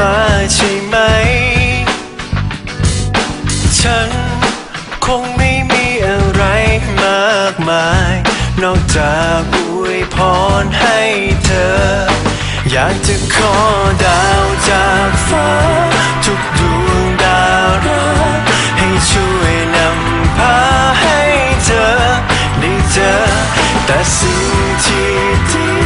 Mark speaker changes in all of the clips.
Speaker 1: มาใช่ไหม ฉันคงไม่มีอะไรมากมาย นอกจากอวยพรให้เธอ อยากจะขอดาวจากฟ้า ทุกดวงดาวรักให้ช่วยนำพาให้เธอ ได้เจอแต่สิ่งที่ดี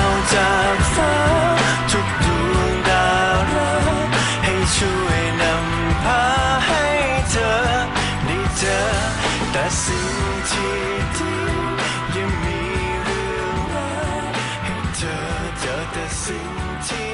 Speaker 1: ด แต่สิ่งที่ดียังมีเรื่องราวให้เธอเจอแต่สิ่งที่